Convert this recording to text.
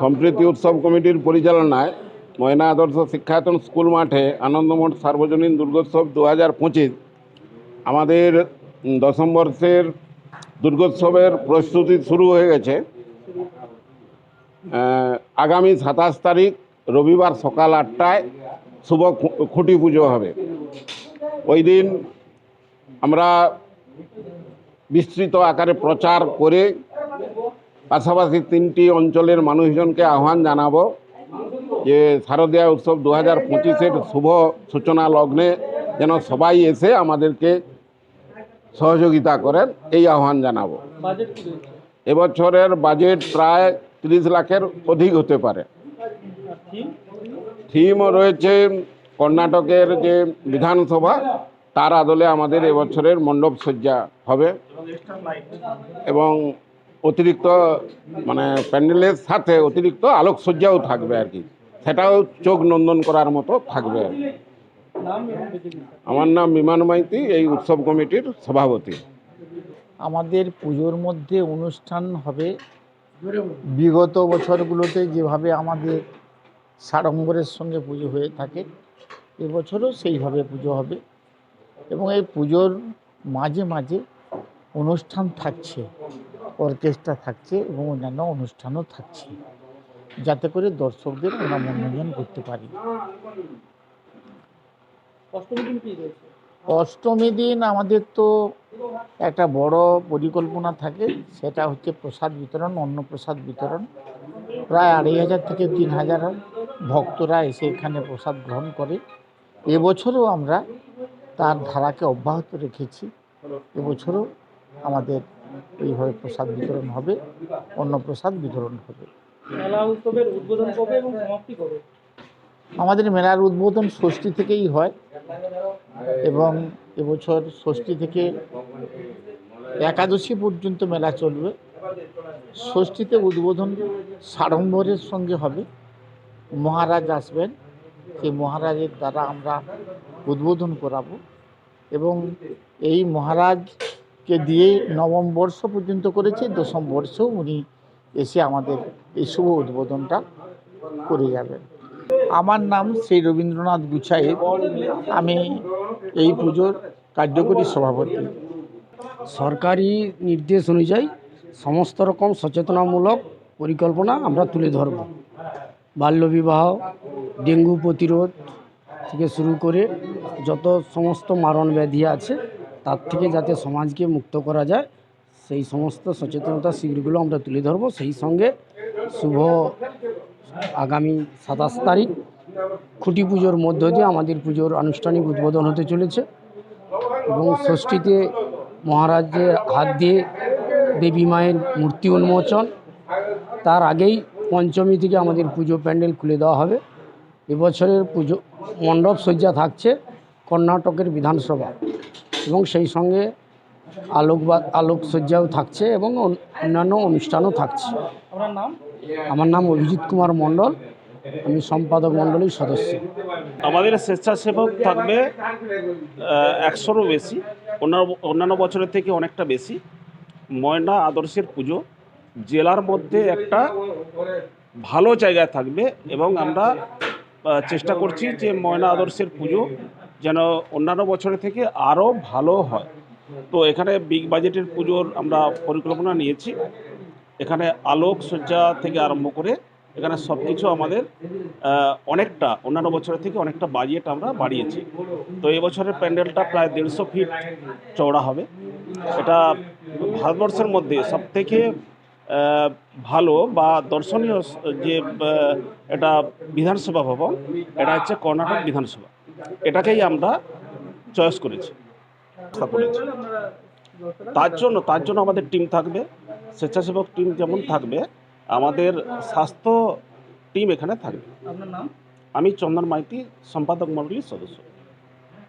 সম্প্রীতি উৎসব কমিটির পরিচালনায় ময়না আদর্শ শিক্ষায়তন স্কুল মাঠে আনন্দমঠ সার্বজনীন দুর্গোৎসব দু হাজার পঁচিশ আমাদের দশম বর্ষের দুর্গোৎসবের প্রস্তুতি শুরু হয়ে গেছে। আগামী সাতাশ তারিখ রবিবার সকাল আটটায় শুভ খুঁটি পুজো হবে। ওই দিন আমরা বিস্তৃত আকারে প্রচার করে পাশাপাশি তিনটি অঞ্চলের মানুষজনকে আহ্বান জানাব যে শারদীয়া উৎসব দু হাজার পঁচিশের শুভ সূচনা লগ্নে যেন সবাই এসে আমাদেরকে সহযোগিতা করেন, এই আহ্বান জানাব। এবছরের বাজেট প্রায় তিরিশ লাখের অধিক হতে পারে। থিম রয়েছে কর্ণাটকের যে বিধানসভা, তার আদলে আমাদের এবছরের মণ্ডপ সজ্জা হবে। এবং অতিরিক্ত মানে প্যান্ডেলের সাথে অতিরিক্ত আলোকসজ্জাও থাকবে আর কি। সেটাও চোখ নন্দন করার মতো থাকবে আমার নাম বিমান মাইতি, এই উৎসব কমিটির সভাপতি। আমাদের পুজোর মধ্যে অনুষ্ঠান হবে। বিগত বছরগুলোতে যেভাবে আমাদের সাড়ম্বরের সঙ্গে পুজো হয়ে থাকে, এবছরও সেইভাবে পুজো হবে। এবং এই পুজোর মাঝে মাঝে অনুষ্ঠান থাকছে। অর্কেস্ট্রা থাকছে এবং অন্যান্য অনুষ্ঠানও থাকছে। যাতে করে দর্শকদের আমরা মনোরঞ্জন করতে পারি। অষ্টমী দিন আমাদের তো একটা বড় পরিকল্পনা থাকে। সেটা হচ্ছে প্রসাদ বিতরণ অন্নপ্রসাদ বিতরণ। প্রায় আড়াই হাজার থেকে তিন হাজার ভক্তরা এসে এখানে প্রসাদ গ্রহণ করে। এবছরও আমরা তার ধারাকে অব্যাহত রেখেছি। এবছরও আমাদের এইভাবে প্রসাদ বিতরণ হবে অন্নপ্রসাদ বিতরণ হবে। মেলা উৎসবের উদ্বোধন কবে এবং সমাপ্তি কবে? আমাদের মেলার উদ্বোধন ষষ্ঠী থেকেই হয় এবং এবছর ষষ্ঠী থেকে একাদশী পর্যন্ত মেলা চলবে। ষষ্ঠীতে উদ্বোধন সাড়ম্বরের সঙ্গে হবে। মহারাজ আসবেন সেই মহারাজের দ্বারা আমরা উদ্বোধন করাবো এবং এই মহারাজকে দিয়ে নবম বর্ষ পর্যন্ত করেছে, দশম বর্ষ উনি এসে আমাদের এই শুভ উদ্বোধনটা করে যাবেন। আমার নাম শ্রী রবীন্দ্রনাথ গুছাইব আমি এই পুজোর কার্যকরী সভাপতি। সরকারি নির্দেশ অনুযায়ী সমস্ত রকম সচেতনামূলক পরিকল্পনা আমরা তুলে ধরব। বাল্যবিবাহ, ডেঙ্গু প্রতিরোধ থেকে শুরু করে যত সমস্ত মারণ ব্যাধি আছে তার থেকে যাতে সমাজকে মুক্ত করা যায়, সেই সমস্ত সচেতনতা শিবিরগুলো আমরা তুলে ধরবো। সেই সঙ্গে শুভ আগামী সাতাশ তারিখ খুঁটি পুজোর মধ্য দিয়ে আমাদের পুজোর আনুষ্ঠানিক উদ্বোধন হতে চলেছে এবং ষষ্ঠীতে মহারাজের হাত দিয়ে দেবী মায়ের মূর্তি উন্মোচন। তার আগেই পঞ্চমী থেকে আমাদের পুজো প্যান্ডেল খুলে দেওয়া হবে। এবছরের পুজো মণ্ডপ সজ্জা থাকছে কর্ণাটকের বিধানসভা। এবং সেই সঙ্গে আলোকবাদ, আলোকসজ্জাও থাকছে এবং অন্যান্য অনুষ্ঠানও থাকছে। আমার নাম অভিজিৎ কুমার মণ্ডল, আমি সম্পাদক মণ্ডলীর সদস্য। আমাদের স্বেচ্ছাসেবক থাকবে একশোরও বেশি, অন্যান্য বছরের থেকে অনেকটা বেশি। ময়না আদর্শের পুজো, জেলার মধ্যে একটা ভালো জায়গায় থাকবে এবং আমরা চেষ্টা করছি যে ময়না আদর্শের পুজো যেন অন্যান্য বছরের থেকে আরও ভালো হয়। তো এখানে বিগ বাজেটের পুজোর আমরা পরিকল্পনা নিয়েছি। এখানে আলোক সজ্জা থেকে আরম্ভ করে এখানে সব কিছু আমাদের অনেকটা, অন্যান্য বছরের থেকে অনেকটা বাজেট আমরা বাড়িয়েছি। তো এবছরের প্যান্ডেলটা প্রায় দেড়শো ফিট চওড়া হবে। এটা ভারতবর্ষের মধ্যে সবথেকে ভালো বা দর্শনীয় যে এটা বিধানসভা ভবন, এটা হচ্ছে কর্ণাটক বিধানসভা। এটাকেই আমরা চয়েস করেছি। করেছি তার জন্য তার জন্য আমাদের টিম থাকবে স্বেচ্ছাসেবক টিম যেমন থাকবে আমাদের স্বাস্থ্য টিম এখানে থাকবে। আমি চন্দন মাইতি সম্পাদক মন্ডলীর সদস্য।